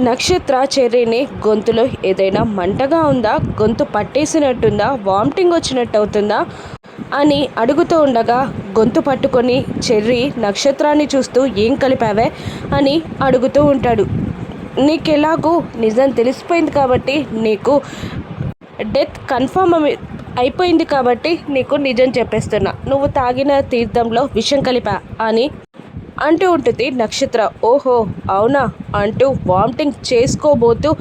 నక్షత్ర చెర్రీని గొంతులో ఏదైనా మంటగా ఉందా? గొంతు పట్టేసినట్టుందా? వామిటింగ్ వచ్చినట్టు అవుతుందా అని అడుగుతూ ఉండగా గొంతు పట్టుకొని చెర్రీ నక్షత్రాన్ని చూస్తూ ఏం కలిపావే? అని అడుగుతూ ఉంటాడు. నీకెలాగూ నిజం తెలిసిపోయింది కాబట్టి నీకు డెత్ కన్ఫర్మ్ అవి అయిపోయింది కాబట్టి నీకు నిజం చెప్పేస్తున్నా. నువ్వు తాగిన తీర్థంలో విషం కలిపా అని అంటూ ఉంటుంది నక్షత్ర. ఓహో అవునా? అంటూ వామిటింగ్ చేసుకోబోతూ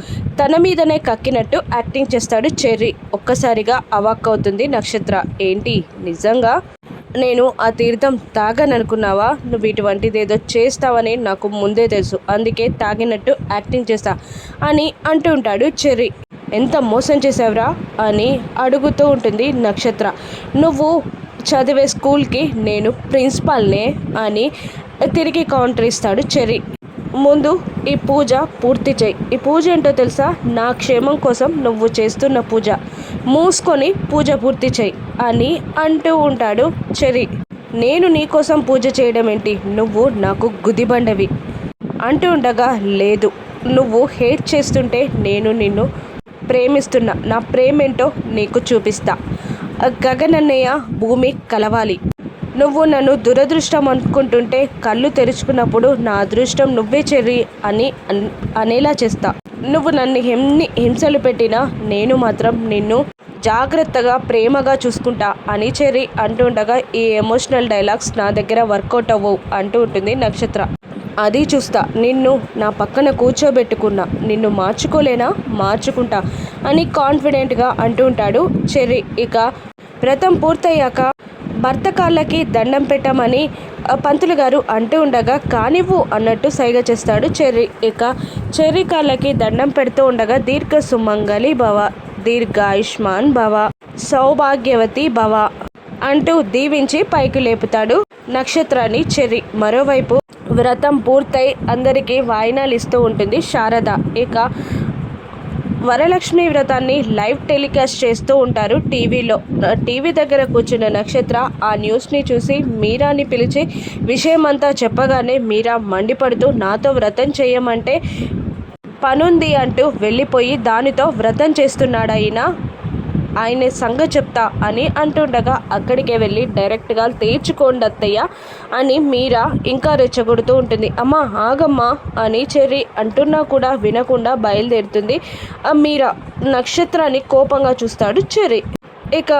తన మీదనే కక్కినట్టు యాక్టింగ్ చేస్తాడు చెర్రీ. ఒక్కసారిగా అవాక్ అవుతుంది నక్షత్ర. ఏంటి? నిజంగా? నేను ఆ తీర్థం తాగననుకున్నావా? నువ్వు ఇటువంటిది ఏదో చేస్తావని నాకు ముందే తెలుసు. అందుకే తాగినట్టు యాక్టింగ్ చేస్తా అని అంటూ ఉంటాడు చెర్రీ. ఎంత మోసం చేసావురా అని అడుగుతూ ఉంటుంది నక్షత్ర. నువ్వు చదివే స్కూల్కి నేను ప్రిన్సిపాల్నే అని తిరిగి కౌంటర్ ఇస్తాడు చెర్రీ. ముందు ఈ పూజ పూర్తి చేయి. ఈ పూజ ఏంటో తెలుసా? నా క్షేమం కోసం నువ్వు చేస్తున్న పూజ. మూసుకొని పూజ పూర్తి చేయి అని అంటూ ఉంటాడు చెరి నేను నీకోసం పూజ చేయడం ఏంటి? నువ్వు నాకు గుదిబండవి. అంటూ ఉండగా లేదు. నువ్వు హేట్ చేస్తుంటే నేను నిన్ను ప్రేమిస్తున్నా. నా ప్రేమేంటో నీకు చూపిస్తా. గగనన్నయ్య భూమి కలవాలి. నువ్వు నన్ను దురదృష్టం అనుకుంటుంటే కళ్ళు తెరుచుకున్నప్పుడు నా అదృష్టం నువ్వే చెర్రి అని అనేలా చేస్తా. నువ్వు నన్ను ఎన్ని హింసలు పెట్టినా నేను మాత్రం నిన్ను జాగ్రత్తగా ప్రేమగా చూసుకుంటా అని చెర్రి అంటుండగా ఈ ఎమోషనల్ డైలాగ్స్ నా దగ్గర వర్కౌట్ అవ్వవు అంటూ ఉంటుంది నక్షత్ర. అది చూస్తా. నిన్ను నా పక్కన కూర్చోబెట్టుకున్నా. నిన్ను మార్చుకోలేనా? మార్చుకుంటా అని కాన్ఫిడెంట్గా అంటూ ఉంటాడు చెర్రి. ఇక వ్రతం పూర్తయ్యాక భర్త కాళ్ళకి దండం పెట్టమని పంతులు గారు అంటూ ఉండగా కానివ్వు అన్నట్టు సైగ చేస్తాడు చెర్రి. ఇక చెర్రి కాళ్ళకి దండం పెడుతూ ఉండగా దీర్ఘ సుమంగలి భవ దీర్ఘాయుష్మాన్ భవ సౌభాగ్యవతి భవ అంటూ దీవించి పైకి లేపుతాడు నక్షత్రాన్ని చెర్రి. మరోవైపు వ్రతం పూర్తయి అందరికీ వాయినాలు ఇస్తూ ఉంటుంది శారద. ఇక వరలక్ష్మి వ్రతాన్ని లైవ్ టెలికాస్ట్ చేస్తూ ఉంటారు టీవీలో. టీవీ దగ్గర కూర్చున్న నక్షత్ర ఆ న్యూస్ని చూసి మీరాని పిలిచి విషయమంతా చెప్పగానే మీరా మండిపడుతూ నాతో వ్రతం చేయమంటే పనుంది అంటూ వెళ్ళిపోయి దానితో వ్రతం చేస్తున్నాడు అయినా ఆయన సంగ చెప్తా అని అంటుండగా అక్కడికే వెళ్ళి డైరెక్ట్గా తీర్చుకోండి అత్తయ్య అని మీరా ఇంకా రెచ్చగొడుతూ ఉంటుంది. అమ్మ ఆగమ్మా అని చెర్రి అంటున్నా కూడా వినకుండా బయలుదేరుతుంది. మీరా నక్షత్రాన్ని కోపంగా చూస్తాడు చెర్రి. ఇక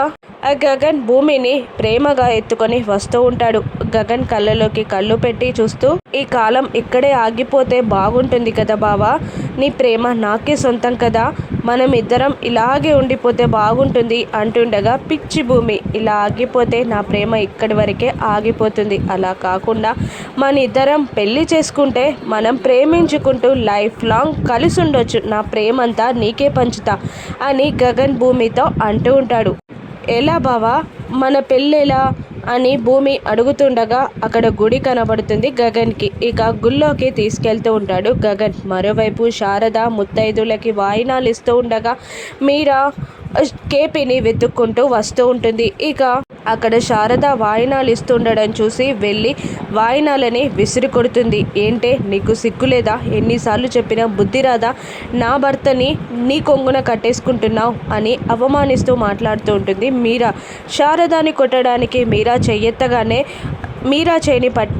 గగన్ భూమిని ప్రేమగా ఎత్తుకొని వస్తూ ఉంటాడు. గగన్ కళ్ళలోకి కళ్ళు పెట్టి చూస్తూ ఈ కాలం ఇక్కడే ఆగిపోతే బాగుంటుంది కదా బావా. నీ ప్రేమ నాకే సొంతం కదా. మనం ఇద్దరం ఇలాగే ఉండిపోతే బాగుంటుంది అంటుండగా పిచ్చి భూమి ఇలా ఆగిపోతే నా ప్రేమ ఇక్కడి వరకే ఆగిపోతుంది. అలా కాకుండా మన ఇద్దరం పెళ్ళి చేసుకుంటే మనం ప్రేమించుకుంటూ లైఫ్ లాంగ్ కలిసి ఉండొచ్చు నా ప్రేమంతా నీకే పంచుతా అని గగన్ భూమితో అంటూ ఉంటాడు. ఎలా బావా? మన పెళ్ళెలా? అని భూమి అడుగుతుండగా అక్కడ గుడి కనబడుతుంది గగన్కి. ఇక గుళ్ళోకి తీసుకెళ్తూ ఉంటాడు గగన్. మరోవైపు శారద ముత్తైదులకి వాయినాలు ఇస్తూ ఉండగా మీరా కేపీని వెతుక్కుంటూ వస్తూ ఉంటుంది. ఇక అక్కడ శారద వాయినాలు ఇస్తుండడం చూసి వెళ్ళి వాయినాలని విసిరి కొడుతుంది. ఏంటే నీకు సిగ్గులేదా ఎన్నిసార్లు చెప్పినా బుద్ధి రాదా? నా భర్తని నీ కొంగున కట్టేసుకుంటున్నావు అని అవమానిస్తూ మాట్లాడుతూ ఉంటుంది మీరా. శారదాని కొట్టడానికి మీరా చెయ్యెత్తగానే మీరా చేయని పట్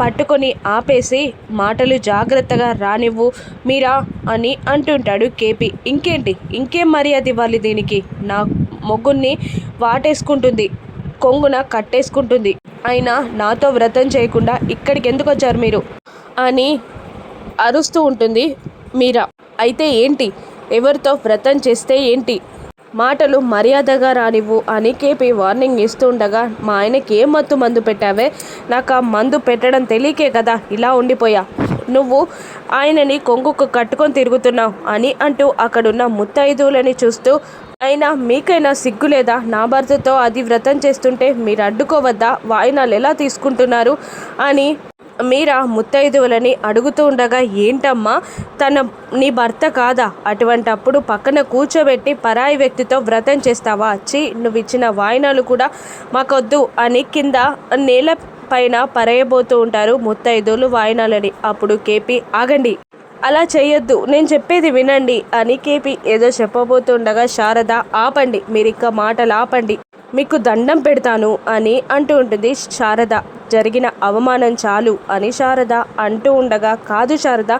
పట్టుకొని ఆపేసి మాటలు జాగ్రత్తగా రానివ్వు మీరా అని అంటుంటాడు కేపీ. ఇంకేంటి? ఇంకేం మర్యాద ఇవ్వాలి దీనికి? నా మొగ్గుని వాటేసుకుంటుంది కొంగున కట్టేసుకుంటుంది. అయినా నాతో వ్రతం చేయకుండా ఇక్కడికి ఎందుకు వచ్చారు మీరు? అని అరుస్తూ ఉంటుంది మీరా. అయితే ఏంటి? ఎవరితో వ్రతం చేస్తే ఏంటి? మాటలు మర్యాదగా రానివ్వు అని కేపీ వార్నింగ్ ఇస్తూ ఉండగా మా ఆయనకి ఏ మత్తు మందు పెట్టావే? నాకు ఆ మందు పెట్టడం తెలియకే కదా ఇలా ఉండిపోయా. నువ్వు ఆయనని కొంగుకు కట్టుకొని తిరుగుతున్నావు అని అంటూ అక్కడున్న ముత్తైదువులని చూస్తూ అయినా మీకైనా సిగ్గు లేదా? నా భర్తతో అది వ్రతం చేస్తుంటే మీరు అడ్డుకోవద్దా? వాయినాలు ఎలా తీసుకుంటున్నారు? అని మీరా ముత్తైదువులని అడుగుతూ ఉండగా ఏంటమ్మా? తన నీ భర్త కాదా? అటువంటప్పుడు పక్కన కూర్చోబెట్టి పరాయి వ్యక్తితో వ్రతం చేస్తావా? వచ్చి నువ్వు ఇచ్చిన వాయినాలు కూడా మాకొద్దు అని కింద నేల పైన పరేయబోతూ ఉంటారు ముత్తైదువులు వాయినాలని. అప్పుడు కేపీ ఆగండి. అలా చేయొద్దు. నేను చెప్పేది వినండి. అని కేపీ ఏదో చెప్పబోతుండగా శారద ఆపండి. మీరు మాటలు ఆపండి. మీకు దండం పెడతాను అని అంటూ ఉంటుంది శారద. జరిగిన అవమానం చాలు అని శారద అంటూ ఉండగా కాదు శారద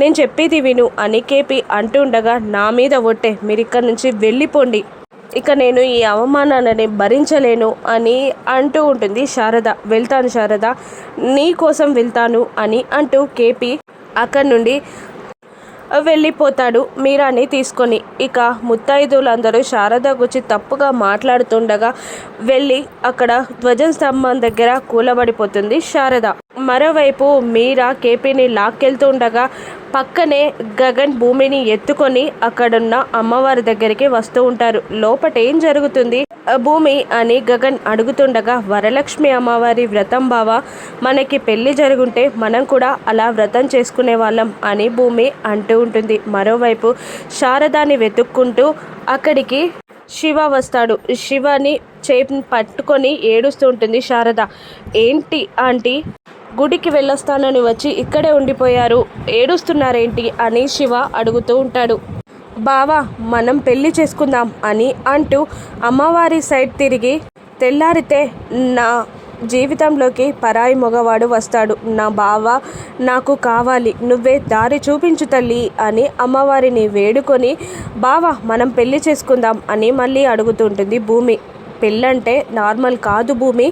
నేను చెప్పేది విను అని కేపీ అంటూ ఉండగా నా మీద ఒట్టే. మీరు ఇక్కడ నుంచి వెళ్ళిపోండి. ఇక నేను ఈ అవమానాన్ని భరించలేను అని అంటూ ఉంటుంది శారద. వెళ్తాను శారద. నీ కోసం వెళ్తాను అని అంటూ కేపీ అక్కడి నుండి వెళ్ళిపోతాడు. మీరాని తీసుకొని ఇక ముత్తైదులందరూ శారద గురించి తప్పుగా మాట్లాడుతుండగా వెళ్ళి అక్కడ ధ్వజం స్తంభం దగ్గర కూలబడిపోతుంది శారద. మరోవైపు మీరా కేపీని లాక్కెళ్తుండగా పక్కనే గగన్ భూమిని ఎత్తుకొని అక్కడున్న అమ్మవారి దగ్గరికి వస్తూ ఉంటారు. లోపట ఏం జరుగుతుంది? భూమి అని గగన్ అడుగుతుండగా వరలక్ష్మి అమ్మవారి వ్రతం బావ? మనకి పెళ్ళి జరుగుంటే మనం కూడా అలా వ్రతం చేసుకునే వాళ్ళం అని భూమి అంటూ ఉంటుంది. మరోవైపు శారదాని వెతుక్కుంటూ అక్కడికి శివ వస్తాడు. శివని చేపి పట్టుకొని ఏడుస్తూ ఉంటుంది శారద. ఏంటి ఆంటీ? గుడికి వెళ్ళొస్తానని వచ్చి ఇక్కడే ఉండిపోయారు. ఏడుస్తున్నారేంటి అని శివ అడుగుతూ ఉంటాడు. బావా మనం పెళ్ళి చేసుకుందాం అని అంటూ అమ్మవారి సైడ్ తిరిగి తెల్లారితే నా జీవితంలోకి పరాయి మగవాడు వస్తాడు. నా బావ నాకు కావాలి నువ్వే దారి చూపించు తల్లి అని అమ్మవారిని వేడుకొని బావ మనం పెళ్ళి చేసుకుందాం అని మళ్ళీ అడుగుతుంటుంది భూమి. పెళ్ళంటే నార్మల్ కాదు భూమి.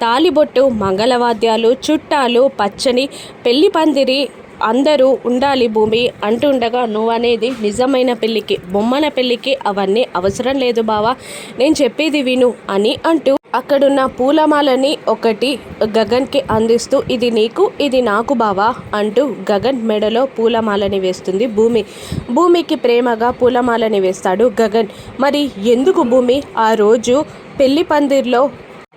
తాలిబొట్టు మంగళవాద్యాలు చుట్టాలు పచ్చని పెళ్ళి పందిరి అందరూ ఉండాలి భూమి అంటుండగా నువ్వు అనేది నిజమైన పెళ్ళికి బొమ్మన పెళ్ళికి అవన్నీ అవసరం లేదు బావా. నేను చెప్పేది విను అని అంటూ అక్కడున్న పూలమాలని ఒకటి గగన్కి అందిస్తూ ఇది నీకు ఇది నాకు బావా అంటూ గగన్ మెడలో పూలమాలని వేస్తుంది భూమి. భూమికి ప్రేమగా పూలమాలని వేస్తాడు గగన్. మరి ఎందుకు భూమి? ఆ రోజు పెళ్ళి పందిర్లో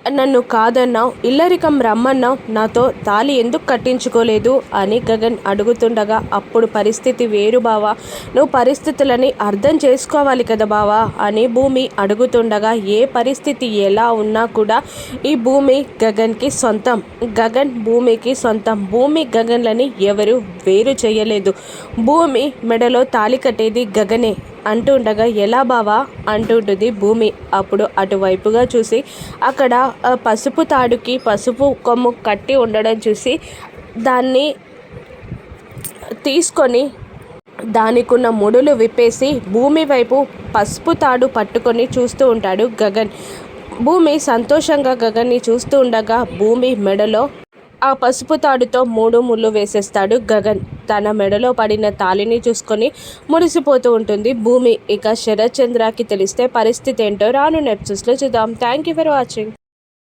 నన్ను కాదన్నావు ఇల్లరికం రమ్మన్నావు నాతో తాలి ఎందుకు కట్టించుకోలేదు అని గగన్ అడుగుతుండగా అప్పుడు పరిస్థితి వేరు బావా. నువ్వు పరిస్థితులని అర్థం చేసుకోవాలి కదా బావా అని భూమి అడుగుతుండగా ఏ పరిస్థితి ఎలా ఉన్నా కూడా ఈ భూమి గగన్కి సొంతం. గగన్ భూమికి సొంతం. భూమి గగన్లని ఎవరు వేరు చేయలేదు. భూమి మెడలో తాలి కట్టేది గగనే. అంటూ ఉండగా ఎలా బావా? అంటుంటుంది భూమి. అప్పుడు అటువైపుగా చూసి అక్కడ పసుపు తాడుకి పసుపు కొమ్ము కట్టి ఉండడం చూసి దాన్ని తీసుకొని దానికున్న ముడులు విప్పేసి భూమి వైపు పసుపు తాడు పట్టుకొని చూస్తూ ఉంటాడు గగన్. భూమి సంతోషంగా గగన్ని చూస్తూ ఉండగా భూమి మెడలో ఆ పసుపు తాడుతో మూడు ముళ్ళు వేసేస్తాడు గగన్. తన మెడలో పడిన తాలిని చూసుకొని మురిసిపోతూ ఉంటుంది. భూమి ఇక శరత్చంద్రకి తెలిస్తే పరిస్థితి ఏంటో రాను నెప్సెస్లో చూద్దాం. Thank you for watching